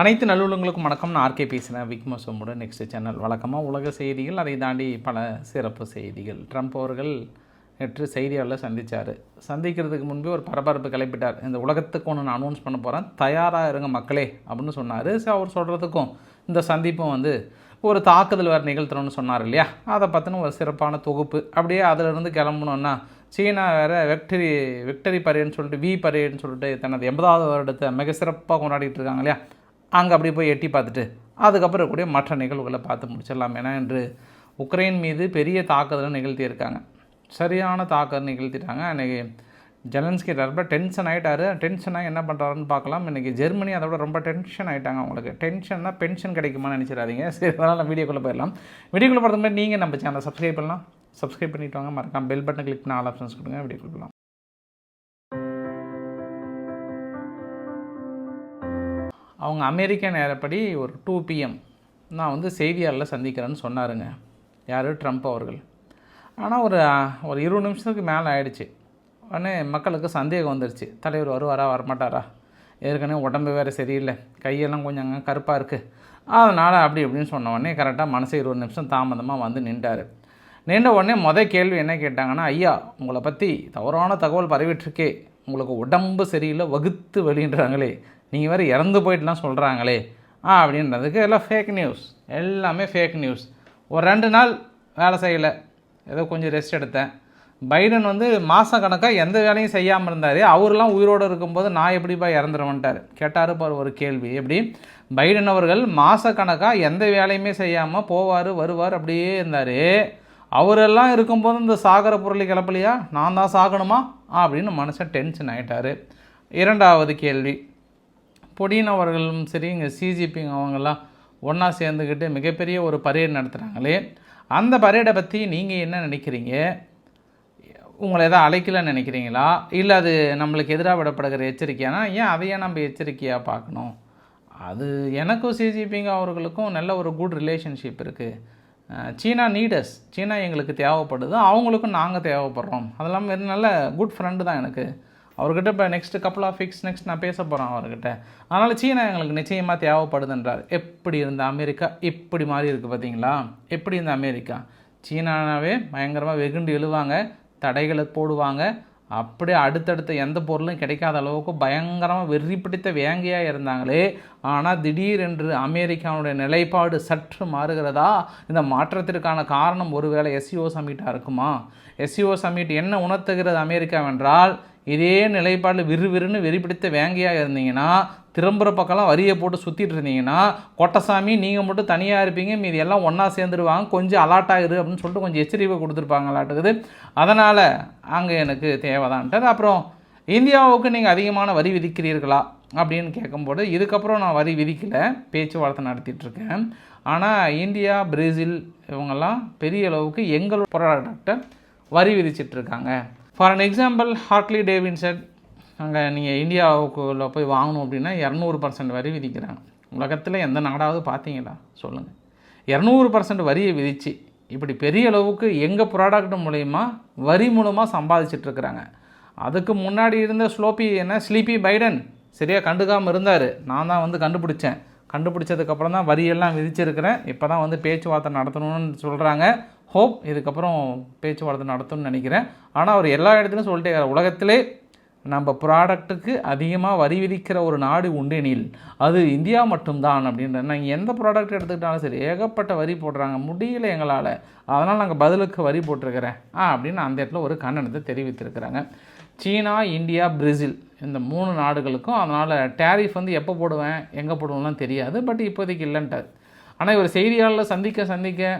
அனைத்து நல்லுள்ளங்களுக்கும் வணக்கம். நான் ஆர்கே பேசுகிறேன் விக்மோசமோட நெக்ஸ்ட் சேனல் வழக்கமாக உலக செய்திகள் அதை தாண்டி பல சிறப்பு செய்திகள். ட்ரம்ப் அவர்கள் நேற்று செய்தியாளர் சந்தித்தார் சந்திக்கிறதுக்கு முன்பே ஒரு பரபரப்பு கிளப்பிட்டார் இந்த உலகத்துக்கு ஒன்று நான் அனௌன்ஸ் பண்ண போகிறேன் தயாராக இருங்க மக்களே அப்படின்னு சொன்னார். ஸோ அவர் சொல்கிறதுக்கும் இந்த சந்திப்பும் வந்து ஒரு தாக்குதல் வேறு நிகழ்த்தணும்னு சொன்னார் இல்லையா? அதை பற்றின ஒரு சிறப்பான தொகுப்பு. அப்படியே அதிலிருந்து கிளம்பணுன்னா சீனா வேறு வெக்டரி விக்டரி பரேட்னு சொல்லிட்டு வி பரேட்னு சொல்லிட்டு தனது எண்பதாவது வருடத்தை மிக சிறப்பாக கொண்டாடிட்டு இருக்காங்க இல்லையா? அங்கே அப்படியே போய் எட்டி பார்த்துட்டு அதுக்கப்புறம் இருக்கக்கூடிய மற்ற நிகழ்வுகளை பார்த்து முடிச்சிடலாம். ஏன்னா இன்று உக்ரைன் மீது பெரிய தாக்குதலை நிகழ்த்தியிருக்காங்க. சரியான தாக்குதல் நிகழ்த்திட்டாங்க. அன்றைக்கி ஜெலன்ஸ்கி ரொம்ப டென்ஷன் ஆகிட்டாரு டென்ஷனாக என்ன பண்ணுறாருன்னு பார்க்கலாம். இன்றைக்கி ஜெர்மனி அதை விட ரொம்ப டென்ஷன் ஆகிட்டாங்க அவங்களுக்கு. டென்ஷன்னா பென்ஷன் கிடைக்குமான்னு நினச்சிடாதீங்க. சரி அதனால் வீடியோக்குள்ளே போயிடலாம். வீடியோக்குள்ளே போகிறது மாதிரி நீங்கள் நம்ம சேனலை சப்ஸ்கிரைப் பண்ணலாம். சப்ஸ்கிரைப் பண்ணிவிட்டு வாங்க. மறக்காம பெல் பட்டன் கிளிக் பண்ண ஆல் ஆப்ஷன்ஸ் கொடுங்க. வீடியோக்குள்ள அவங்க அமெரிக்க நேரப்படி ஒரு டூ பிஎம் நான் வந்து செய்தியாளரில் சந்திக்கிறேன்னு சொன்னாருங்க. யார்? ட்ரம்ப் அவர்கள். ஆனால் ஒரு ஒரு இருபது நிமிஷத்துக்கு மேலே ஆயிடுச்சு. உடனே மக்களுக்கு சந்தேகம் வந்துருச்சு. தலைவர் வருவாரா வரமாட்டாரா? ஏற்கனவே உடம்பு வேறு சரியில்லை. கையெல்லாம் கொஞ்சம் அங்கே கருப்பாக இருக்குது அதனால் அப்படி இப்படின்னு சொன்ன உடனே கரெக்டாக மனசு இருபது நிமிஷம் தாமதமாக வந்து நின்றார். நின்ற உடனே மொதல் கேள்வி என்ன கேட்டாங்கன்னா ஐயா உங்களை பற்றி தவறான தகவல் பரவிட்டுருக்கே உங்களுக்கு உடம்பு சரியில்லை வகுத்து வெளின்றாங்களே நீங்கள் வேறு இறந்து போயிட்டுலாம் சொல்கிறாங்களே ஆ அப்படின்றதுக்கு எல்லாம் ஃபேக் நியூஸ் எல்லாமே ஃபேக் நியூஸ் ஒரு ரெண்டு நாள் வேலை செய்யலை. ஏதோ கொஞ்சம் ரெஸ்ட் எடுத்தேன். பைடன் வந்து மாதம் கணக்காக எந்த வேலையும் செய்யாமல் இருந்தார். அவரெல்லாம் உயிரோடு இருக்கும்போது நான் எப்படிப்பா இறந்துருவன்ட்டார். கேட்டார் பார் ஒரு கேள்வி. எப்படி? பைடன் அவர்கள் மாத கணக்காக எந்த வேலையுமே செய்யாமல் போவார் வருவார் அப்படியே இருந்தார். அவரெல்லாம் இருக்கும்போது இந்த சாகர பொருளை கிளப்பலையா? நான் தான் சாகணுமா? அப்படின்னு மனுஷன் டென்ஷன் ஆகிட்டார் இரண்டாவது கேள்வி. பொடியின் அவர்களும் சரி இங்கே சிஜிபி அவங்கெல்லாம் ஒன்றா சேர்ந்துக்கிட்டு மிகப்பெரிய ஒரு பரேடு நடத்துகிறாங்களே அந்த பரேடை பற்றி நீங்கள் என்ன நினைக்கிறீங்க? உங்களை எதாவது அழைக்கலன்னு நினைக்கிறீங்களா? இல்லை அது நம்மளுக்கு எதிராக விடப்படுகிற எச்சரிக்கையானா? ஏன் அதையே நம்ம எச்சரிக்கையாக பார்க்கணும்? அது எனக்கும் சிஜிபிங்க அவர்களுக்கும் நல்ல ஒரு குட் ரிலேஷன்ஷிப் இருக்குது சீனா நீடஸ் சீனா எங்களுக்கு தேவைப்படுது அவங்களுக்கும் நாங்கள் தேவைப்படுறோம். அதெல்லாம் நல்ல குட் ஃப்ரெண்டு தான் எனக்கு. அவர்கிட்ட இப்போ next couple of fix next நான் பேச போகிறேன் அவர்கிட்ட. அதனால் சீனா எங்களுக்கு நிச்சயமாக தேவைப்படுதுன்றார். எப்படி இருந்த அமெரிக்கா? இப்படி மாறி இருக்குது பார்த்தீங்களா எப்படி இருந்த அமெரிக்கா? சீனானாவே பயங்கரமாக வெகுண்டு எழுவாங்க தடைகளை போடுவாங்க. அப்படியே அடுத்தடுத்த எந்த பொருளும் கிடைக்காத அளவுக்கு பயங்கரமாக வெறி பிடித்த வேங்கையாக இருந்தாங்களே. ஆனால் திடீரென்று அமெரிக்காவுடைய நிலைப்பாடு சற்று மாறுகிறதா? இந்த மாற்றத்திற்கான காரணம் ஒருவேளை எஸ்சிஓ சமிட்டாக இருக்குமா? எஸ்சிஓ சமிட் என்ன உணர்த்துகிறது அமெரிக்காவென்றால் இதே நிலைப்பாடில் விறுவிறுன்னு வெறிப்பிடித்த வேங்கையாக இருந்தீங்கன்னா திரும்புகிற பக்கம்லாம் வரியை போட்டு சுற்றிட்டு இருந்தீங்கன்னா கொட்டசாமி நீங்கள் மட்டும் தனியாக இருப்பீங்க மீது எல்லாம் ஒன்றா சேர்ந்துருவாங்க கொஞ்சம் அலாட் ஆகிரு அப்படின்னு சொல்லிட்டு கொஞ்சம் எச்சரிக்கை கொடுத்துருப்பாங்களாட்டுக்குது. அதனால் அங்கே எனக்கு தேவைதான்ட்டு அப்புறம் இந்தியாவுக்கு நீங்கள் அதிகமான வரி விதிக்கிறீர்களா அப்படின்னு கேட்கும்போது இதுக்கப்புறம் நான் வரி விதிக்கலை பேச்சுவார்த்தை நடத்திட்டுருக்கேன். ஆனால் இந்தியா பிரேசில் இவங்கெல்லாம் பெரிய அளவுக்கு எங்கள் ப்ராடக்டை வரி விதிச்சிட்ருக்காங்க ஃபார் அன் எக்ஸாம்பிள் ஹார்ட்லி டேவின்சன் அங்கே நீங்கள் இந்தியாவுக்குள்ளே போய் வாங்கணும் அப்படின்னா இரநூறு பர்சன்ட் வரி விதிக்கிறாங்க. உலகத்தில் எந்த நாடாவது பார்த்தீங்களா சொல்லுங்கள் இரநூறு பர்சன்ட் வரியை விதித்து இப்படி பெரிய அளவுக்கு எங்கள் ப்ராடக்ட் மூலயமா வரி மூலமாக சம்பாதிச்சிட்ருக்குறாங்க அதுக்கு முன்னாடி இருந்த ஸ்லோப்பி என்ன? ஸ்லீப்பி பைடன் சரியாக கண்டுக்காமல் இருந்தார். நான் தான் வந்து கண்டுபிடிச்சேன். கண்டுபிடிச்சதுக்கப்புறம் தான் வரியெல்லாம் விதிச்சிருக்கிறேன். இப்போ தான் வந்து பேச்சுவார்த்தை நடத்தணும்னு சொல்கிறாங்க ஹோப் இதுக்கப்புறம் பேச்சுவார்த்தை நடத்தணும்னு நினைக்கிறேன். ஆனால் அவர் எல்லா இடத்துலையும் சொல்லிட்டே உலகத்திலே நம்ம ப்ராடக்ட்டுக்கு அதிகமாக வரி விதிக்கிற ஒரு நாடு உண்டெனில் அது இந்தியா மட்டும்தான் அப்படின்ற நாங்கள் எந்த ப்ராடக்ட் எடுத்துக்கிட்டாலும் சரி ஏகப்பட்ட வரி போடுறாங்க. முடியல எங்களால். அதனால் நாங்கள் பதிலுக்கு வரி போட்டிருக்கிறேன். ஆ அப்படின்னு அந்த இடத்துல ஒரு கண்டனத்தை தெரிவித்திருக்கிறாங்க. சீனா இந்தியா பிரேசில் இந்த மூணு நாடுகளுக்கும் அதனால் டேரிஃப் வந்து எப்போ போடுவேன் எங்கே போடுவேன்லாம் தெரியாது. பட் இப்போதைக்கு இல்லைன்ட்டார். ஆனால் இவர் செய்தியாளர் சந்திக்க சந்திக்க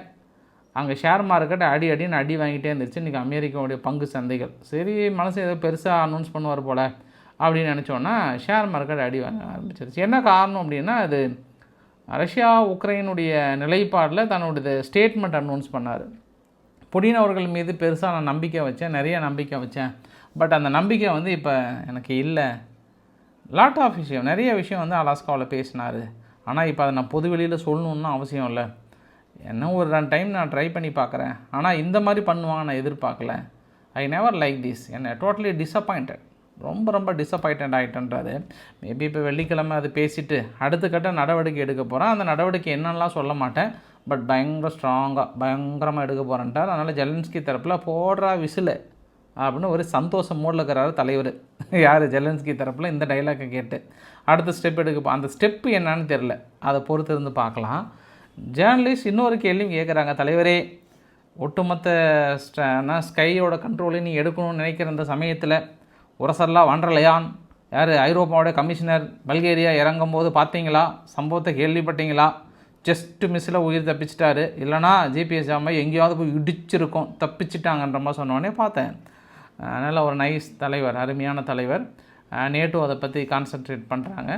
அங்கே ஷேர் மார்க்கெட் அடி அடின்னு அடி வாங்கிட்டே இருந்துச்சு இன்றைக்கி அமெரிக்காவுடைய பங்கு சந்தைகள். சரி மனசு ஏதோ பெருசாக அனௌன்ஸ் பண்ணுவார் போல் அப்படின்னு நினச்சோன்னா ஷேர் மார்க்கெட் அடி வாங்க ஆரம்பிச்சிருச்சு. என்ன காரணம் அப்படின்னா அது ரஷ்யா உக்ரைனுடைய நிலைப்பாடில் தன்னுடைய ஸ்டேட்மெண்ட் அனௌன்ஸ் பண்ணார். புடின் அவர்கள் மீது பெருசாக நான் நம்பிக்கை வச்சேன் நிறைய நம்பிக்கை வச்சேன். பட் அந்த நம்பிக்கை வந்து இப்போ எனக்கு இல்லை. லாட் ஆஃப் விஷயம் நிறைய விஷயம் வந்து அலாஸ்காவில் பேசினார். ஆனால் இப்போ அதை நான் பொது வெளியில் சொல்லணுன்னு அவசியம் இல்லை. என்ன ஒரு ரெண்டு டைம் நான் ட்ரை பண்ணி பார்க்குறேன் ஆனால் இந்த மாதிரி பண்ணுவாங்க நான் எதிர்பார்க்கல. ஐ நெவர் லைக் திஸ் என்னை டோட்டலி டிஸப்பாயிண்டட் ரொம்ப ரொம்ப டிஸப்பாயிண்டட் ஆகிட்டன்றாரு மேபி இப்போ வெள்ளிக்கிழமை அது பேசிட்டு அடுத்த கட்ட நடவடிக்கை எடுக்க போகிறேன் அந்த நடவடிக்கை என்னென்னலாம் சொல்ல மாட்டேன். பட் பயங்கர ஸ்ட்ராங்காக பயங்கரமாக எடுக்க போகிறேன்ட்டார் அதனால் ஜெலன்ஸ்கி தரப்பில் போடுறா விசில் அப்படின்னு ஒரு சந்தோஷம் மூடில் இருக்கிறாரு தலைவர். யார்? ஜெலன்ஸ்கி தரப்பில் இந்த டைலாக்கை கேட்டு. அடுத்த ஸ்டெப் எடுக்க அந்த ஸ்டெப்பு என்னன்னு தெரில அதை பொறுத்து இருந்து பார்க்கலாம். ஜேர்னலிஸ்ட் இன்னொரு கேள்வியும் கேட்குறாங்க தலைவரே ஒட்டுமொத்த என்ன ஸ்கையோட கண்ட்ரோலை நீ எடுக்கணும்னு நினைக்கிற இந்த சமயத்தில் உரசல்லா வண்டலையான் யார் ஐரோப்பாவோட கமிஷனர் பல்கேரியா இறங்கும் போது பார்த்தீங்களா? சம்பவத்தை கேள்விப்பட்டீங்களா? ஜஸ்ட்டு மிஸ்ஸில் உயிர் தப்பிச்சிட்டாரு. இல்லைனா ஜிபிஎஸ் ஜாமை எங்கேயாவது போய் இடிச்சிருக்கோம் தப்பிச்சிட்டாங்கன்ற மாதிரி சொன்னோடனே பார்த்தேன். அதனால் ஒரு நைஸ் தலைவர் அருமையான தலைவர். நேட்டும் அதை பற்றி கான்சென்ட்ரேட் பண்ணுறாங்க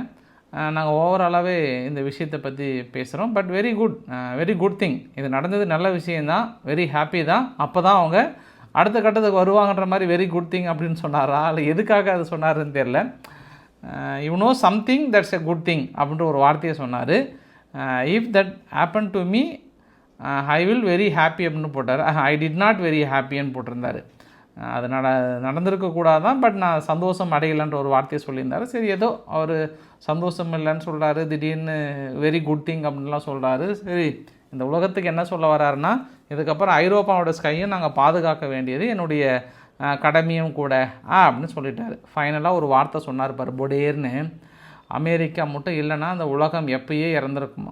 நாங்கள் ஓவராலாகவே இந்த விஷயத்தை பற்றி பேசுகிறோம் but very good very good thing இது நடந்தது நல்ல விஷயந்தான் வெரி ஹாப்பி தான். அப்போ தான் அவங்க அடுத்த கட்டத்துக்கு வருவாங்கன்ற மாதிரி வெரி குட் திங் அப்படின்னு சொன்னாரா? இல்லை எதுக்காக அது சொன்னாருன்னு தெரில you know something that's a good thing அப்படின்ற ஒரு வார்த்தையை சொன்னார். If that happen to me I will very happy அப்படின்னு போட்டார். ஐ டிட் நாட் வெரி ஹாப்பின்னு போட்டிருந்தார். அது நட நடந்திருக்கக்கூடாது தான் பட் நான் சந்தோஷம் அடையலைன்ற ஒரு வார்த்தையை சொல்லியிருந்தார். சரி ஏதோ அவர் சந்தோஷம் இல்லைன்னு சொல்கிறாரு திடீர்னு வெரி குட் திங் அப்படின்லாம் சொல்கிறாரு சரி இந்த உலகத்துக்கு என்ன சொல்ல வராருன்னா இதுக்கப்புறம் ஐரோப்பாவோட ஸ்கையும் நாங்கள் பாதுகாக்க வேண்டியது என்னுடைய கடமையும் கூட ஆ அப்படின்னு சொல்லிட்டாரு. ஃபைனலாக ஒரு வார்த்தை சொன்னார் பாரு பொடேர்னு. அமெரிக்கா மட்டும் இல்லைன்னா அந்த உலகம் எப்பயே இறந்துருக்குமா?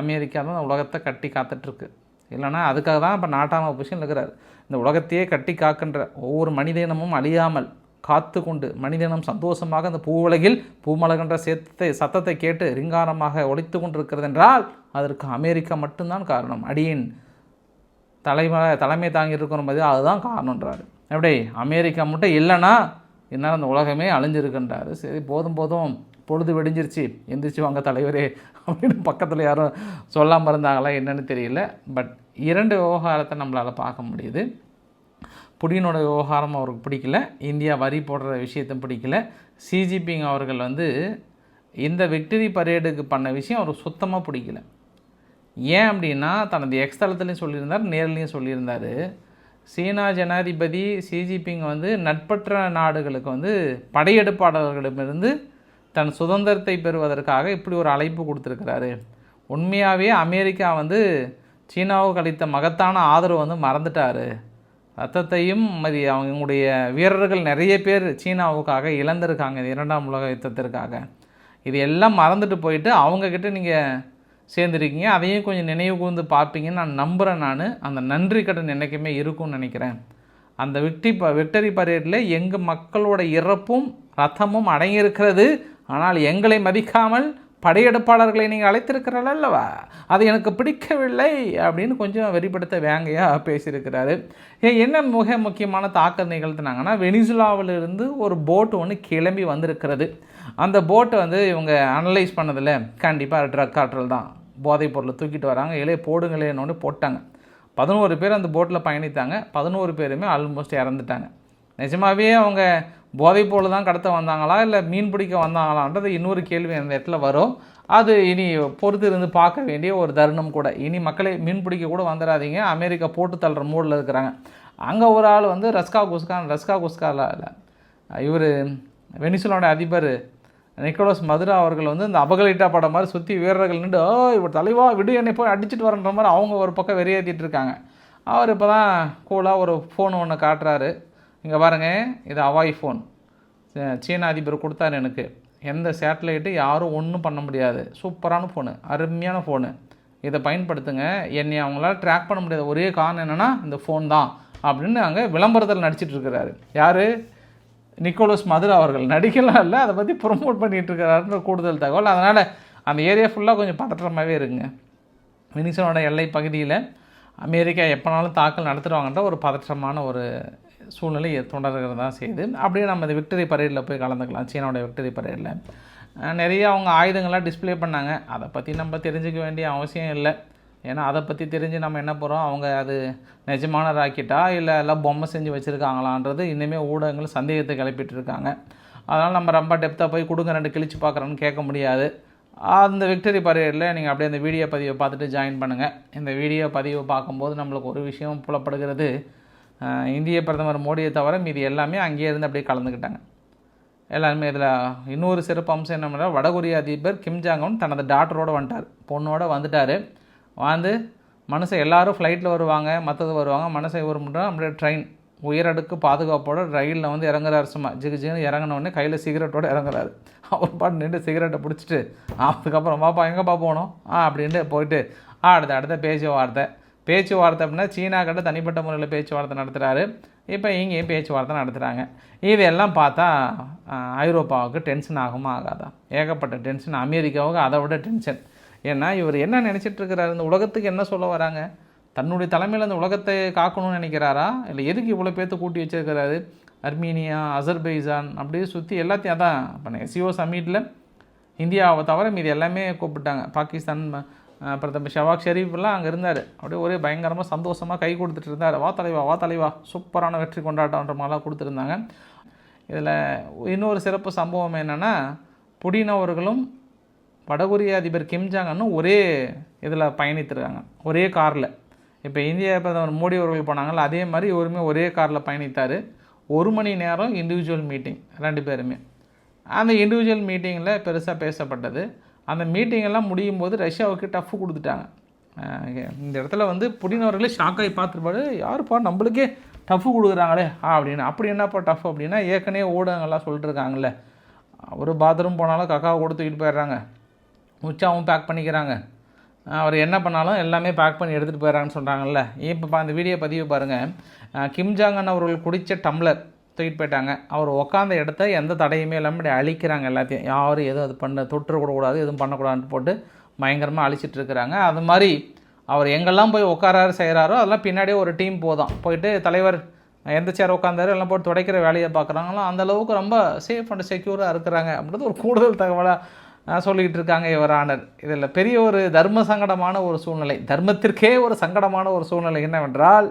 அமெரிக்கா தான் அந்த உலகத்தை கட்டி காத்துட்ருக்கு இல்லைன்னா அதுக்காக தான் இப்போ நாட்டாம பொசிஷன் இருக்கிறார். இந்த உலகத்தையே கட்டி காக்கின்ற ஒவ்வொரு மனிதனமும் அழியாமல் காத்து கொண்டு மனிதனம் சந்தோஷமாக அந்த பூவுலகில் பூமலகின்ற சேத்தத்தை சத்தத்தை கேட்டு ரிங்காரமாக ஒழித்து கொண்டிருக்கிறது என்றால் அதற்கு அமெரிக்கா மட்டும்தான் காரணம். அடியின் தலைமை தலைமை தாங்கி இருக்கிற மாதிரி அதுதான் காரணன்றார் எப்படி? அமெரிக்கா மட்டும் இல்லைன்னா என்னால் அந்த உலகமே அழிஞ்சிருக்குன்றாரு. சரி போதும் போதும். பொழுது வெடிஞ்சிருச்சு. எந்திரிச்சு வாங்க தலைவரே அப்படின்னு பக்கத்தில் யாரும் சொல்லாமல் இருந்தாங்களா என்னென்னு தெரியல. பட் இரண்டு விவகாரத்தை நம்மளால் பார்க்க முடியுது. புடினோட விவகாரம் அவருக்கு பிடிக்கல. இந்தியா வரி போடுற விஷயத்தையும் பிடிக்கல. சிஜிபிங் அவர்கள் வந்து இந்த விக்டரி பரேடுக்கு பண்ண விஷயம் அவருக்கு சுத்தமாக பிடிக்கல. ஏன் அப்படின்னா தனது எக்ஸ் தளத்துலையும் சொல்லியிருந்தார் நேர்லையும் சொல்லியிருந்தார். சீனா ஜனாதிபதி சிஜிபிங் வந்து நட்பற்ற நாடுகளுக்கு வந்து படையெடுப்பாளர்களிடமிருந்து தன் சுதந்திரத்தை பெறுவதற்காக இப்படி ஒரு அழைப்பு கொடுத்துருக்கிறாரு. உண்மையாகவே அமெரிக்கா வந்து சீனாவுக்கு அளித்த மகத்தான ஆதரவு வந்து மறந்துட்டாரு. ரத்தத்தையும் மதி அவங்களுடைய வீரர்கள் நிறைய பேர் சீனாவுக்காக இழந்திருக்காங்க இந்த இரண்டாம் உலக யுத்தத்திற்காக. இது எல்லாம் மறந்துட்டு போயிட்டு அவங்கக்கிட்ட நீங்கள் சேர்ந்துருக்கீங்க. அதையும் கொஞ்சம் நினைவு கூர்ந்து பார்ப்பீங்கன்னு நான் நம்புகிறேன் நான். அந்த நன்றி கடன் என்றைக்குமே இருக்கும்னு நினைக்கிறேன். அந்த விக்டி ப விக்டரி பரேடில் எங்கள் மக்களோட இறப்பும் ரத்தமும் அடங்கியிருக்கிறது. ஆனால் எங்களை மதிக்காமல் படையெடுப்பாளர்களை நீங்கள் அழைத்திருக்கிறீர்கள் அல்லவா? அது எனக்கு பிடிக்கவில்லை அப்படின்னு கொஞ்சம் வெறிப்படுத்த வேங்கையாக பேசியிருக்கிறாரு. ஏன் என்ன மிக முக்கியமான தாக்கல் நிகழ்த்தினாங்கன்னா வெனிசுலாவிலிருந்து ஒரு போட் ஒன்று கிளம்பி வந்திருக்கிறது. அந்த போட்டை வந்து இவங்க அனலைஸ் பண்ணதில் கண்டிப்பாக ட்ரக் ஆற்றல் தான். போதைப் பொருளை தூக்கிட்டு வராங்க. இலே போடுங்களேன்னு போட்டாங்க. பதினோரு பேர் அந்த போட்டில் பயணித்தாங்க. பதினோரு பேருமே ஆல்மோஸ்ட் இறந்துட்டாங்க. நிஜமாவே அவங்க போதைப் போல தான் கடத்த வந்தாங்களா? இல்லை மீன் பிடிக்க வந்தாங்களான்றது இன்னொரு கேள்வி அந்த இடத்துல வரும். அது இனி பொறுத்து இருந்து பார்க்க வேண்டிய ஒரு தருணம் கூட. இனி மக்களை மீன் பிடிக்க கூட வந்துடாதீங்க அமெரிக்கா போட்டு தள்ளுற மூடில் இருக்கிறாங்க. அங்கே ஒரு ஆள் வந்து ரஸ்கா குஸ்கான் ரஸ்கா குஸ்கால இல்லை. இவர் வெனிசுலோட அதிபர் நிக்கோலஸ் மதுரா அவர்கள் வந்து இந்த அபகலிட்டா படம் மாதிரி சுற்றி வீரர்கள் நின்று ஓ இவர் தலைவா விடு என்னை போய் அடிச்சுட்டு வரன்ற மாதிரி அவங்க ஒரு பக்கம் வெறியேற்றிட்டு இருக்காங்க. அவர் இப்போ தான் கூலாக ஒரு ஃபோன் ஒன்று காட்டுறாரு. இங்கே பாருங்கள் இது அவாய் ஃபோன் சீன அதிபர் கொடுத்தாரு எனக்கு. எந்த சேட்டலைட்டு யாரும் ஒன்றும் பண்ண முடியாது. சூப்பரான ஃபோனு அருமையான ஃபோனு இதை பயன்படுத்துங்க. என்னை அவங்களால ட்ராக் பண்ண முடியாத. ஒரே காரணம் என்னென்னா இந்த ஃபோன் தான் அப்படின்னு அங்கே விளம்பரத்தில் நடிச்சிட்டு இருக்கிறாரு. யார்? நிக்கோலஸ் மதுரா அவர்கள். நடிக்கலாம் இல்லை அதை பற்றி ப்ரொமோட் பண்ணிகிட்டு இருக்கிறாருன்ற கூடுதல் தகவல். அதனால் அந்த ஏரியா ஃபுல்லாக கொஞ்சம் பதற்றமாகவே இருக்குங்க வெனிசுலாவோட எல்லை பகுதியில் அமெரிக்கா எப்போனாலும் தாக்கல் நடத்துடுவாங்கன்ற ஒரு பதற்றமான ஒரு சூழ்நிலை தொடர்கிறது தான் செய்யுது. அப்படியே நம்ம இந்த விக்டரி பரேடில் போய் கலந்துக்கலாம். சீனாவோட விக்டரி பரேடில் நிறைய அவங்க ஆயுதங்கள்லாம் டிஸ்ப்ளே பண்ணாங்க. அதை பற்றி நம்ம தெரிஞ்சுக்க வேண்டிய அவசியம் இல்லை. ஏன்னா அதை பற்றி தெரிஞ்சு நம்ம என்ன போகிறோம் அவங்க அது நிஜமான ராக்கெட்டா? இல்லை எல்லாம் பொம்மை செஞ்சு வச்சுருக்காங்களான்றது இன்னுமே ஊடகங்கள் சந்தேகத்தை கிளப்பிட்டு இருக்காங்க. அதனால் நம்ம ரொம்ப டெப்த்தாக போய் கொடுங்க ரெண்டு கிழிச்சு பார்க்குறோன்னு கேட்க முடியாது. அந்த விக்டரி பரேடில் நீங்கள் அப்படியே அந்த வீடியோ பதிவை பார்த்துட்டு ஜாயின் பண்ணுங்கள் இந்த வீடியோ பதிவை பார்க்கும்போது நம்மளுக்கு ஒரு விஷயம் புலப்படுகிறது. இந்திய பிரதமர் மோடியை தவிர மீதி எல்லாமே அங்கேயே இருந்து அப்படியே கலந்துக்கிட்டாங்க. எல்லாருமே இதில் இன்னொரு சிறப்பு அம்சம் என்ன வடகொரிய அதிபர் கிம் தனது டாட்டரோடு வந்துட்டார். பொண்ணோட வந்துட்டார். வந்து மனுஷன் எல்லாரும் ஃப்ளைட்டில் வருவாங்க மற்றது வருவாங்க. மனுஷன் இவர் மட்டும் அப்படியே ட்ரெயின் உயரடுக்கு பாதுகாப்போட ரயிலில் வந்து இறங்குறாரு சும்மா. ஜிகு ஜிகுன்னு இறங்கினோடனே கையில் சிகரெட்டோடு இறங்குறாரு. அவர் பாட்டு நின்று சிகரெட்டை பிடிச்சிட்டு அதுக்கப்புறம் பாப்பா எங்கேப்பா போகணும்? ஆ அப்படின்ட்டு போயிட்டு ஆ அடுத்த அடுத்த வார்த்தை. பேச்சுவார்த்தை அப்படின்னா சீனா கிட்ட தனிப்பட்ட முறையில் பேச்சுவார்த்தை நடத்துகிறாரு இப்போ இங்கேயும் பேச்சுவார்த்தை நடத்துகிறாங்க இதெல்லாம் பார்த்தா ஐரோப்பாவுக்கு டென்ஷன் ஆகுமா ஆகாதா? ஏகப்பட்ட டென்ஷன். அமெரிக்காவுக்கு அதை விட டென்ஷன். ஏன்னா இவர் என்ன நினச்சிட்ருக்கிறாரு இந்த உலகத்துக்கு என்ன சொல்ல வராங்க? தன்னுடைய தலைமையில் அந்த உலகத்தை காக்கணும்னு நினைக்கிறாரா? இல்லை எதுக்கு இவ்வளோ பேர்த்து கூட்டி வச்சிருக்கிறாரு? அர்மீனியா அசர்பைசான் அப்படியே சுற்றி எல்லாத்தையும் அதான் இப்போ எஸ்சிஓ சமீட்டில் இந்தியாவை தவிர மீதி எல்லாமே கூப்பிட்டாங்க. பாகிஸ்தான் அப்புறம் தம்பி ஷவாக் ஷெரீஃப்லாம் அங்கே இருந்தார். அப்படியே ஒரே பயங்கரமாக சந்தோஷமாக கை கொடுத்துட்டு இருந்தார். வா தலைவா வா தலைவா சூப்பரான வெற்றி கொண்டாட்டம்ன்ற மாதிரிலாம் கொடுத்துருந்தாங்க. இதில் இன்னொரு சிறப்பு சம்பவம் என்னென்னா புடினவர்களும் வடகொரிய அதிபர் கிம் ஒரே இதில் பயணித்திருக்காங்க. ஒரே காரில். இப்போ இந்திய பிரதமர் மோடி அவர்கள் போனாங்கல்ல அதே மாதிரி இவருமே ஒரே காரில் பயணித்தார். ஒரு மணி நேரம் இண்டிவிஜுவல் மீட்டிங் ரெண்டு பேருமே. அந்த இண்டிவிஜுவல் மீட்டிங்கில் பெருசாக பேசப்பட்டது. அந்த மீட்டிங்கெல்லாம் முடியும் போது ரஷ்யாவுக்கு டஃப் கொடுத்துட்டாங்க. இந்த இடத்துல வந்து புடின் அவர்களே ஷாக்காகி பார்த்துருப்பாரு. யாருப்பா நம்மளுக்கே டஃப் கொடுக்குறாங்களே. அப்படின்னு. அப்படி என்னப்பா டஃப் அப்படின்னா ஏற்கனவே ஊடகங்கள்லாம் சொல்லிட்டு இருக்காங்கல்ல பாத்ரூம் போனாலும் கக்காவை கொடுத்துக்கிட்டு போயிடுறாங்க. உச்சாவும் பேக் பண்ணிக்கிறாங்க. அவர் என்ன பண்ணாலும் எல்லாமே பேக் பண்ணி எடுத்துகிட்டு போயிடறாங்கன்னு சொல்கிறாங்கல்ல இப்போ அந்த வீடியோ பதிவு பாருங்கள் கிம் அவர்கள் குடித்த டம்ளர் தூக்கிட்டு போயிட்டாங்க. அவர் உட்காந்த இடத்த எந்த தடையுமே இல்லாமல் இப்படி அழிக்கிறாங்க எல்லாத்தையும். யாரும் எதுவும் அது பண்ண தொற்று கூடாது எதுவும் பண்ணக்கூடாதுன்னு போட்டு பயங்கரமாக அழிச்சிட்டு இருக்கிறாங்க. அது மாதிரி அவர் எங்கெல்லாம் போய் உட்காராரு செய்கிறாரோ அதெல்லாம் பின்னாடியே ஒரு டீம் போதும். போயிட்டு தலைவர் எந்த சேர் உட்காந்தாரு எல்லாம் போட்டு துடைக்கிற வேலையை பார்க்குறாங்களோ அந்தளவுக்கு ரொம்ப சேஃப் அண்ட் செக்யூராக இருக்கிறாங்க அப்படின்றது ஒரு கூடுதல் தகவலாக சொல்லிக்கிட்டு இருக்காங்க இவர் ஆனர். இதில் பெரிய ஒரு தர்ம சங்கடமான ஒரு சூழ்நிலை தர்மத்திற்கே ஒரு சங்கடமான ஒரு சூழ்நிலை என்னவென்றால்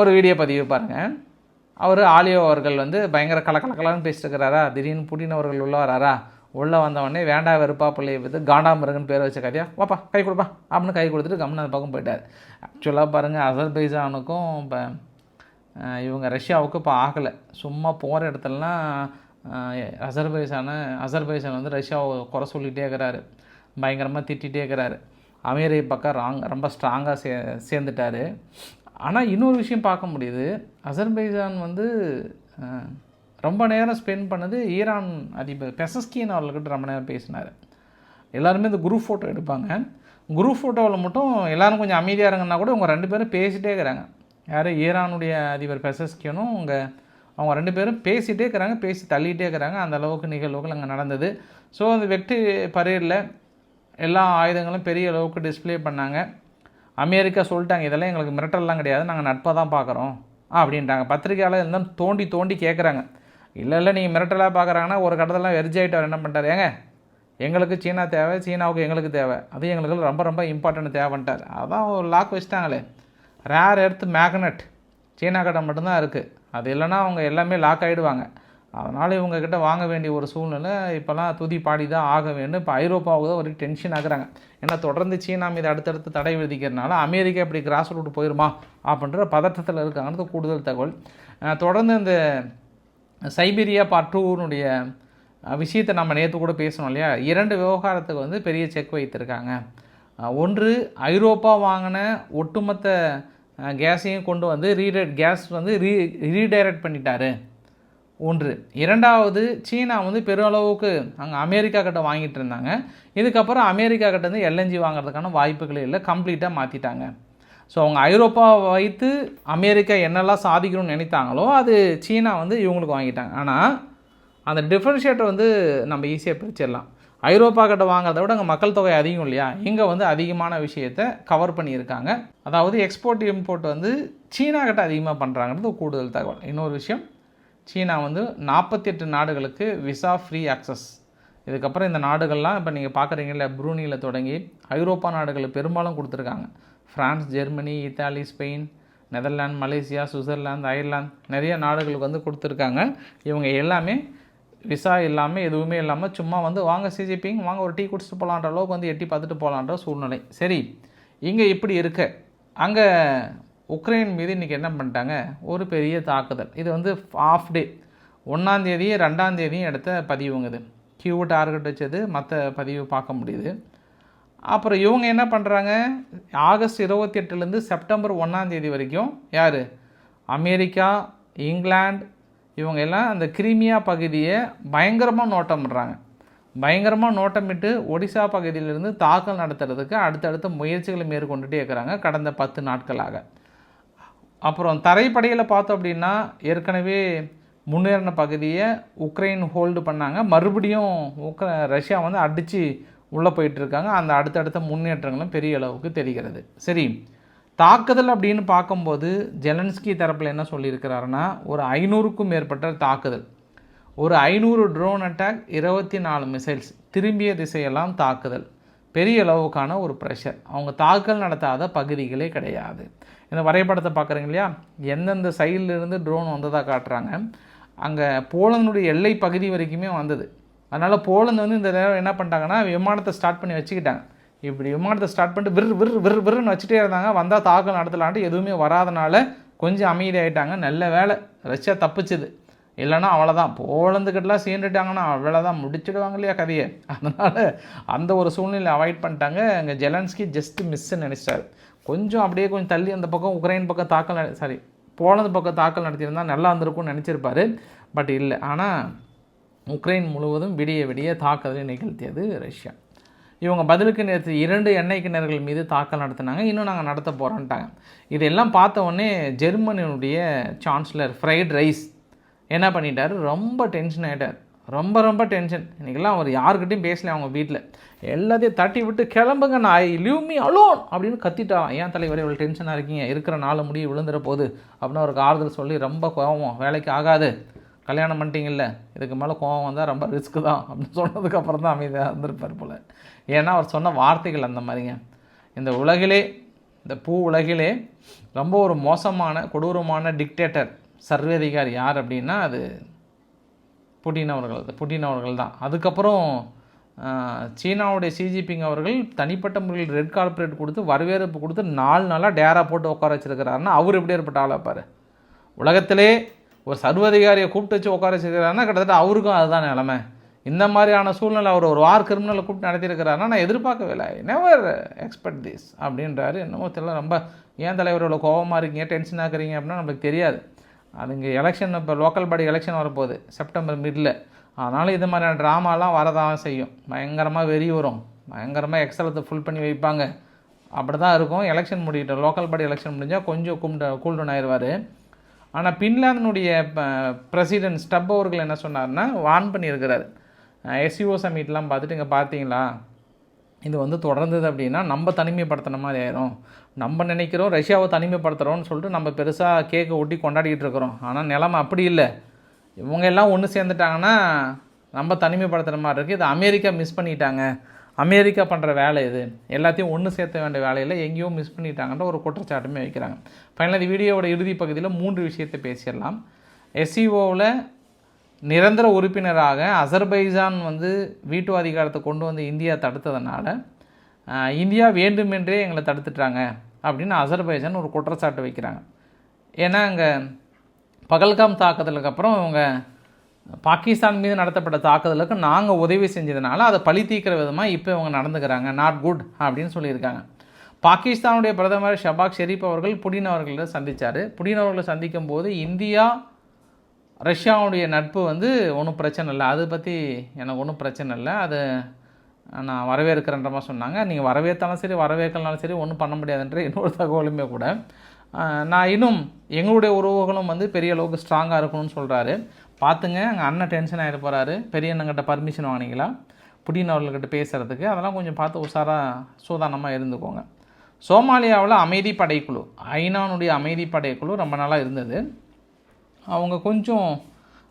ஒரு வீடியோ பதிவு பாருங்கள் அவர் ஆலியோ அவர்கள் வந்து பயங்கர கலக்கலக்கலான்னு பேசிட்டு இருக்கிறாரா திடீர்னு புட்டின் அவர்கள் உள்ள வராரா? உள்ளே வந்தவொடனே வேண்டா வெறுப்பா பிள்ளையை வந்து காண்டாமிருகன் பேர் வச்ச கதையா வாப்பா கை கொடுப்பா. அப்படின்னு கை கொடுத்துட்டு கம்முன்னு அந்த பக்கம் போயிட்டார். ஆக்சுவலாக பாருங்கள் அசர்பைசானுக்கும் இப்போ இவங்க ரஷ்யாவுக்கு இப்போ ஆகலை. சும்மா போகிற இடத்துலலாம் அசர்பைசான அசர்பைசான் வந்து ரஷ்யாவை குறை சொல்லிகிட்டே இருக்கிறாரு. பயங்கரமாக திட்டிகிட்டே இருக்கிறாரு. அமீரை பக்கம் ராங் ரொம்ப ஸ்ட்ராங்காக சே சேர்ந்துட்டார். ஆனால் இன்னொரு விஷயம் பார்க்க முடியுது. அசர்பைஜான் வந்து ரொம்ப நேரம் ஸ்பெண்ட் பண்ணது ஈரான் அதிபர் பெசஸ்கியன் அவர்கள்கிட்ட ரொம்ப நேரம் பேசினார். எல்லாருமே இந்த குரூப் ஃபோட்டோ எடுப்பாங்க. குரூப் ஃபோட்டோவில் மட்டும் எல்லோரும் கொஞ்சம் அமைதியாக இருங்கன்னா கூட இவங்க ரெண்டு பேரும் பேசிகிட்டே இருக்கிறாங்க. யார்? ஈரானுடைய அதிபர் பெசஸ்கியனும் அவங்க அவங்க ரெண்டு பேரும் பேசிகிட்டே இருக்கிறாங்க பேசி தள்ளிகிட்டே இருக்கிறாங்க. அந்த அளவுக்கு நிகழ்வுகள் அங்கே நடந்தது. ஸோ அந்த வெற்றி பரேடில் எல்லா ஆயுதங்களும் பெரிய அளவுக்கு டிஸ்ப்ளே பண்ணாங்க. அமெரிக்கா சொல்லிட்டாங்க இதெல்லாம் எங்களுக்கு மிரட்டல்லாம் கிடையாது நாங்கள் நட்பாக தான் பார்க்குறோம் அப்படின்ட்டாங்க. பத்திரிகையாளர் இருந்தால் தோண்டி தோண்டி கேட்குறாங்க இல்லை இல்லை நீங்கள் மிரட்டலாக பார்க்குறாங்கன்னா ஒரு கடத்தெல்லாம் வெர்ஜாயிட்டு அவர் என்ன பண்ணிட்டார் ஏங்க எங்களுக்கு சீனா தேவை சீனாவுக்கு எங்களுக்கு தேவை. அது எங்களுக்கு ரொம்ப ரொம்ப இம்பார்ட்டன்ட் தேவைன்ட்டார். அதான் ஒரு லாக் வச்சுட்டாங்களே. ரேர் எடுத்து மேக்னெட் சீனா கடை மட்டும்தான் இருக்குது அது இல்லைன்னா அவங்க எல்லாமே லாக் ஆகிடுவாங்க அதனால் இவங்கக்கிட்ட வாங்க வேண்டிய ஒரு சூழ்நிலை இப்போல்லாம் துதி பாடி தான் ஆக வேண்டும் இப்போ ஐரோப்பாவுக்கு தான் ஒரு டென்ஷன் ஆகுறாங்க. ஏன்னா தொடர்ந்து சீனா மீது அடுத்தடுத்து தடை விதிக்கிறதுனால அமெரிக்கா இப்படி கிராஸ் ரூட் போயிருமா அப்படின்ற பதட்டத்தில் இருக்காங்கிறது கூடுதல் தகவல். தொடர்ந்து இந்த சைபீரியா பார்ட் டூனுடைய விஷயத்தை நம்ம நேற்று கூட பேசணும் இல்லையா? இரண்டு விவகாரத்துக்கு வந்து பெரிய செக் வைத்திருக்காங்க. ஒன்று ஐரோப்பா வாங்கின ஒட்டுமொத்த கேஸையும் கொண்டு வந்து ரீடைட் கேஸ் வந்து ரீ ரீடைரக்ட் பண்ணிட்டாரு. ஒன்று. இரண்டாவது சீனா வந்து பெருமளவுக்கு அங்கே அமெரிக்கா கிட்ட வாங்கிட்டு இருந்தாங்க. இதுக்கப்புறம் அமெரிக்கா கிட்டேருந்து எல்என்ஜி வாங்குறதுக்கான வாய்ப்புகளே இல்லை. கம்ப்ளீட்டாக மாற்றிட்டாங்க ஸோ அவங்க ஐரோப்பாவை வைத்து அமெரிக்கா என்னெல்லாம் சாதிக்கணும்னு நினைத்தாங்களோ அது சீனா வந்து இவங்களுக்கு வாங்கிட்டாங்க. ஆனால் அந்த டிஃப்ரென்ஷியேட்டை வந்து நம்ம ஈஸியாக பிரிச்சிடலாம். ஐரோப்பா கிட்ட வாங்குறத விட அங்கே மக்கள் தொகை அதிகம் இல்லையா? இங்கே வந்து அதிகமான விஷயத்தை கவர் பண்ணியிருக்காங்க. அதாவது எக்ஸ்போர்ட் இம்போர்ட் வந்து சீனா கிட்ட அதிகமாக பண்ணுறாங்கிறது கூடுதல் தகவல். இன்னொரு விஷயம் சீனா வந்து நாற்பத்தி எட்டு நாடுகளுக்கு விசா ஃப்ரீ ஆக்சஸ் இதுக்கப்புறம் இந்த நாடுகள்லாம் இப்போ நீங்கள் பார்க்குறீங்கல்ல ப்ரூனியில் தொடங்கி ஐரோப்பா நாடுகள் பெரும்பாலும் கொடுத்துருக்காங்க. France Germany Italy Spain Netherlands Malaysia Switzerland Ireland நிறைய நாடுகளுக்கு வந்து கொடுத்துருக்காங்க. இவங்க எல்லாமே விசா இல்லாமல் எதுவுமே இல்லாமல் சும்மா வந்து வாங்க சிஜிபிங் வாங்க ஒரு டீ குடிச்சிட்டு போகலான்ற அளவுக்கு வந்து எட்டி பார்த்துட்டு போகலான்ற சூழ்நிலை. சரி இங்கே இப்படி இருக்க. அங்கே உக்ரைன் மீது இன்றைக்கி என்ன பண்ணிட்டாங்க? ஒரு பெரிய தாக்குதல். இது வந்து ஆஃப் டே ஒன்றாந்தேதியும் ரெண்டாந்தேதியும் எடுத்த பதிவுங்க இது கியூ டார்கெட் வச்சது மற்ற பதிவு பார்க்க முடியுது. அப்புறம் இவங்க என்ன பண்ணுறாங்க ஆகஸ்ட் இருபத்தி எட்டுலேருந்து செப்டம்பர் ஒன்றாந்தேதி வரைக்கும் யார்? அமெரிக்கா இங்கிலாந்து இவங்க எல்லாம் அந்த கிரிமியா பகுதியை பயங்கரமாக நோட்டமிடுறாங்க. பயங்கரமாக நோட்டமிட்டு ஒடிசா பகுதியிலிருந்து தாக்கல் நடத்துறதுக்கு அடுத்தடுத்த முயற்சிகளை மேற்கொண்டுட்டே இருக்கிறாங்க கடந்த பத்து நாட்களாக. அப்புறம் தரைப்படையில் பார்த்தோம் அப்படின்னா ஏற்கனவே முன்னேறின பகுதியை உக்ரைன் ஹோல்டு பண்ணாங்க. மறுபடியும் உக்ர ரஷ்யா வந்து அடித்து உள்ளே போயிட்டுருக்காங்க அந்த அடுத்தடுத்த முன்னேற்றங்களும் பெரிய அளவுக்கு தெரிகிறது. சரி தாக்குதல் அப்படின்னு பார்க்கும்போது ஜெலன்ஸ்கி தரப்பில் என்ன சொல்லியிருக்கிறாருன்னா ஒரு ஐநூறுக்கும் மேற்பட்ட தாக்குதல். ஒரு ஐநூறு ட்ரோன் அட்டாக் இருபத்தி நாலு மிசைல்ஸ் திரும்பிய திசையெல்லாம் தாக்குதல். பெரிய அளவுக்கான ஒரு ப்ரெஷர் அவங்க தாக்கல் நடத்தாத பகுதிகளே கிடையாது. இந்த வரைபடத்தை பார்க்குறீங்க இல்லையா? எந்தெந்த சைட்லேருந்து ட்ரோன் வந்ததாக காட்டுறாங்க. அங்கே போலந்துடைய எல்லை பகுதி வரைக்குமே வந்தது. அதனால் போலந்து வந்து இந்த நேரம் என்ன பண்ணிட்டாங்கன்னா விமானத்தை ஸ்டார்ட் பண்ணி வச்சுக்கிட்டாங்க. இப்படி விமானத்தை ஸ்டார்ட் பண்ணிட்டு விர் விரு விரு விருன்னு வச்சுட்டே இருந்தாங்க. வந்தால் தாக்கல் நடத்தலான்ட்டு எதுவுமே வராதனால கொஞ்சம் அமைதியாகிட்டாங்க நல்ல வேலை ரஷ்யா தப்பிச்சுது. இல்லைன்னா அவ்வளோதான் போலந்துக்கிட்டலாம் சீண்டுட்டாங்கன்னா அவ்வளோதான் முடிச்சிடுவாங்க இல்லையா கதையை? அதனால் அந்த ஒரு சூழ்நிலை அவாய்ட் பண்ணிட்டாங்க. அங்கே ஜெலன்ஸ்கி ஜஸ்ட் மிஸ்ஸுன்னு நினச்சிட்டாரு. கொஞ்சம் அப்படியே கொஞ்சம் தள்ளி அந்த பக்கம் உக்ரைன் பக்கம் தாக்கல் சாரி போலந்து பக்கம் தாக்கல் நடத்தியிருந்தால் நல்லா இருந்திருக்கும்னு நினச்சிருப்பார். பட் இல்லை. ஆனால் உக்ரைன் முழுவதும் விடிய விடிய தாக்குதலை நிகழ்த்தியது ரஷ்யா. இவங்க பதிலுக்கு நேற்று இரண்டு எண்ணெய் கிணறுகள் மீது தாக்கல் நடத்தினாங்க. இன்னும் நாங்கள் நடத்த போகிறோன்ட்டாங்க இதெல்லாம் பார்த்த உடனே ஜெர்மனியுடைய சான்சலர் ஃப்ரைட் ரைஸ் என்ன பண்ணிட்டார்? ரொம்ப டென்ஷன் ஆகிட்டார் ரொம்ப ரொம்ப டென்ஷன் இன்றைக்கெல்லாம் அவர் யாருக்கிட்டையும் பேசல அவங்க வீட்டில் எல்லாத்தையும் தட்டி விட்டு கிளம்புங்க நான் ஐ லீவ் மீ அலோன் அப்படின்னு கத்திட்டான் ஏன் தலைவர் இவ்வளோ டென்ஷனாக இருக்கீங்க? இருக்கிற நாலு முடிய விழுந்துற போது அப்படின்னு அவருக்கு ஆறுதல் சொல்லி ரொம்ப கோவம். வேலைக்கு ஆகாது. கல்யாணம் பண்ணிட்டீங்கல்ல. இதுக்கு மேலே கோவம் வந்தால் ரொம்ப ரிஸ்க்கு தான் அப்படின்னு சொன்னதுக்கப்புறம் தான் அமைதியாக இருந்திருப்பார் போல். ஏன்னா அவர் சொன்ன வார்த்தைகள் அந்த மாதிரிங்க. இந்த உலகிலே இந்த பூ உலகிலே ரொம்ப ஒரு மோசமான கொடூரமான டிக்டேட்டர் சர்வேதிகாரி யார் அப்படின்னா அது புட்டின் அவர்கள் புட்டின் அவர்கள் தான். அதுக்கப்புறம் சீனாவுடைய சிஜிபிங் அவர்கள் தனிப்பட்ட முறையில் ரெட் கார்பரேட் கொடுத்து வரவேற்பு கொடுத்து நாலு நாளாக டேரா போட்டு உட்கார வச்சிருக்கிறாருன்னா அவர் எப்படி ஏற்பட்ட ஆளா பாரு உலகத்திலே ஒரு சர்வதிகாரியை கூப்பிட்டு வச்சு உட்கார வச்சுருக்கிறாருன்னா கிட்டத்தட்ட அவருக்கும் அதுதான் நிலமை. இந்த மாதிரியான சூழ்நிலை அவர் ஒரு வார் கிரிமினலை கூப்பிட்டு நடத்தியிருக்கிறாருன்னா நான் எதிர்பார்க்கவே இல்லை. நெவர் எக்ஸ்பெக்ட் திஸ் அப்படின்றாரு. என்னமோ தெரியல ரொம்ப ஏன் தலைவர் இவ்வளோ கோவமாக இருக்கீங்க டென்ஷன் ஆக்குறீங்க அப்படின்னா நம்மளுக்கு தெரியாது. அதுங்க எலெக்ஷன் இப்போ லோக்கல் பாடி எலெக்ஷன் வரப்போகுது. செப்டம்பர் மிடில் அதனால் இது மாதிரியான ட்ராமாலாம் வரதான் செய்யும். பயங்கரமாக வெறி வரும். பயங்கரமாக எக்ஸலத்தை ஃபுல் பண்ணி வைப்பாங்க. அப்படி தான் இருக்கும். எலெக்ஷன் முடிக்கிட்ட லோக்கல் பாடி எலெக்ஷன் முடிஞ்சால் கொஞ்சம் கும்ட கூல்டவுன் ஆயிடுவார் ஆனால் பின்லாந்தினுடைய பிரசிடென்ட் ஸ்டப் அவர்கள் என்ன சொன்னார்னா வார்ன் பண்ணியிருக்கிறார். எஸ்யூஓ சமீட்லாம் பார்த்துட்டு இங்கே பார்த்தீங்களா? இது வந்து தொடர்ந்தது அப்படின்னா நம்ம தனிமைப்படுத்தின மாதிரி ஆயிரும். நம்ம நினைக்கிறோம் ரஷ்யாவை தனிமைப்படுத்துகிறோம்னு சொல்லிட்டு நம்ம பெருசாக கேக்கை ஒட்டி கொண்டாடிக்கிட்டு இருக்கிறோம். ஆனால் நிலமை அப்படி இல்லை. இவங்க எல்லாம் ஒன்று சேர்ந்துட்டாங்கன்னா நம்ம தனிமைப்படுத்துகிற மாதிரி இருக்குது இது அமெரிக்கா மிஸ் பண்ணிட்டாங்க. அமெரிக்கா பண்ணுற வேலை இது. எல்லாத்தையும் ஒன்று சேர்த்த வேண்டிய வேலையில் எங்கேயோ மிஸ் பண்ணிட்டாங்கன்ற ஒரு குற்றச்சாட்டுமே வைக்கிறாங்க. ஃபைனலாக இந்த வீடியோவோட இறுதி பகுதியில் மூன்று விஷயத்தை பேசிடலாம். எஸ்சிஓவில் நிரந்தர உறுப்பினராக அசர்பைஜான் வந்து வீட்டு அதிகாரத்தை கொண்டு வந்து இந்தியா தடுத்ததுனால இந்தியா வேண்டுமென்றே எங்களை தடுத்துட்டாங்க அப்படின்னு அசர்பைஜான் ஒரு குற்றச்சாட்டு வைக்கிறாங்க. ஏன்னா அங்கே பகல்காம் தாக்குதலுக்கு அப்புறம் இவங்க பாகிஸ்தான் மீது நடத்தப்பட்ட தாக்குதலுக்கு நாங்கள் உதவி செஞ்சதுனால அதை பழி தீர்க்கிற விதமாக இப்போ இவங்க நடந்துக்கிறாங்க. நாட் குட் அப்படின்னு சொல்லியிருக்காங்க. பாகிஸ்தானுடைய பிரதமர் ஷபாக் ஷெரீப் அவர்கள் புடின் அவர்களை சந்தித்தார் புடின் அவர்களை சந்திக்கும் போது இந்தியா ரஷ்யாவுடைய நட்பு வந்து ஒன்றும் பிரச்சனை இல்லை. அதை பற்றி எனக்கு ஒன்றும் பிரச்சனை இல்லை. அது நான் வரவேற்கிறன்ற மாதிரி சொன்னாங்க. நீங்கள் வரவேற்றாலும் சரி வரவேற்கலனாலும் சரி ஒன்றும் பண்ண முடியாதுன்ற இன்னொரு தகவலுமே கூட. நான் இன்னும் எங்களுடைய உறவுகளும் வந்து பெரிய அளவுக்கு ஸ்ட்ராங்காக இருக்கணும்னு சொல்கிறாரு பார்த்துங்க எங்கள் அண்ணன் டென்ஷன் ஆகிட போகிறாரு பெரிய அண்ணங்கிட்ட பர்மிஷன் வாங்கினீங்களா புடின் அவர்கிட்ட பேசுகிறதுக்கு அதெல்லாம் கொஞ்சம் பார்த்து உஷாராக சூதானமாக இருந்துக்கோங்க. சோமாலியாவில் அமைதி படைக்குழு ஐநானுடைய அமைதி படைக்குழு ரொம்ப நாளாக இருந்தது. அவங்க கொஞ்சம்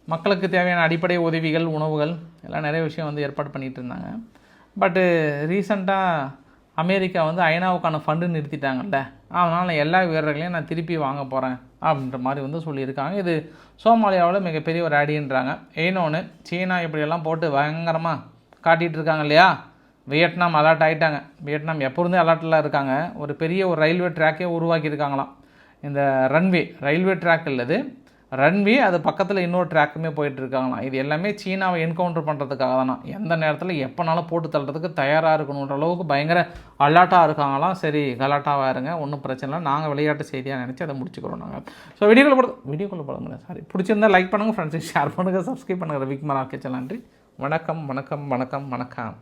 மக்களுக்கு தேவையான அடிப்படை உதவிகள் உணவுகள் எல்லாம் நிறைய விஷயம் வந்து ஏற்பாடு பண்ணிகிட்டு இருந்தாங்க. பட்டு ரீசண்டாக அமெரிக்கா வந்து ஐநாவுக்கான ஃபண்டு நிறுத்திட்டாங்கல்ல. அதனால் எல்லா வீரர்களையும் நான் திருப்பி வாங்க போகிறேன் அப்படின்ற மாதிரி வந்து சொல்லியிருக்காங்க. இது சோமாலியாவில் மிகப்பெரிய ஒரு அடின்றாங்க. இன்னொன்று சீனா இப்படியெல்லாம் போட்டு பயங்கரமாக காட்டிகிட்டு இருக்காங்க இல்லையா? வியட்நாம் அலர்ட் ஆகிட்டாங்க வியட்நாம் எப்போருந்தே அலர்ட்டில் இருக்காங்க. ஒரு பெரிய ஒரு ரயில்வே ட்ராக்கே உருவாக்கியிருக்காங்களாம். இந்த ரன்வே ரயில்வே ட்ராக் இல்லது ரன்வே அது பக்கத்தில் இன்னொரு ட்ராக்குமே போயிட்டுருக்காங்களாம். இது எல்லாமே சீனாவை என்கவுண்டர் பண்ணுறதுக்காக தானா எந்த நேரத்தில் எப்போனாலும் போட்டு தள்ளுறதுக்கு தயாராக இருக்கணுன்ற அளவுக்கு பயங்கர அலாட்டாக இருக்காங்களாம். சரி கலாட்டாவாக இருங்க ஒன்றும் பிரச்சனை இல்லை. நாங்கள் விளையாட்டு செய்தியாக நினச்சி அதை முடிச்சுக்கிறோம் நாங்கள் ஸோ வீடியோக்குள்ள படம் வீடியோக்குள்ள படம் சாரி பிடிச்சிருந்தா லைக் பண்ணுங்கள் ஃப்ரெண்ட்ஸுக்கு ஷேர் பண்ணுங்கள் சப்ஸ்கிரைப் பண்ணுங்கள் ரவிக்குமார் ஆக்கேச்சல் நன்றி. வணக்கம் வணக்கம் வணக்கம் வணக்கம்.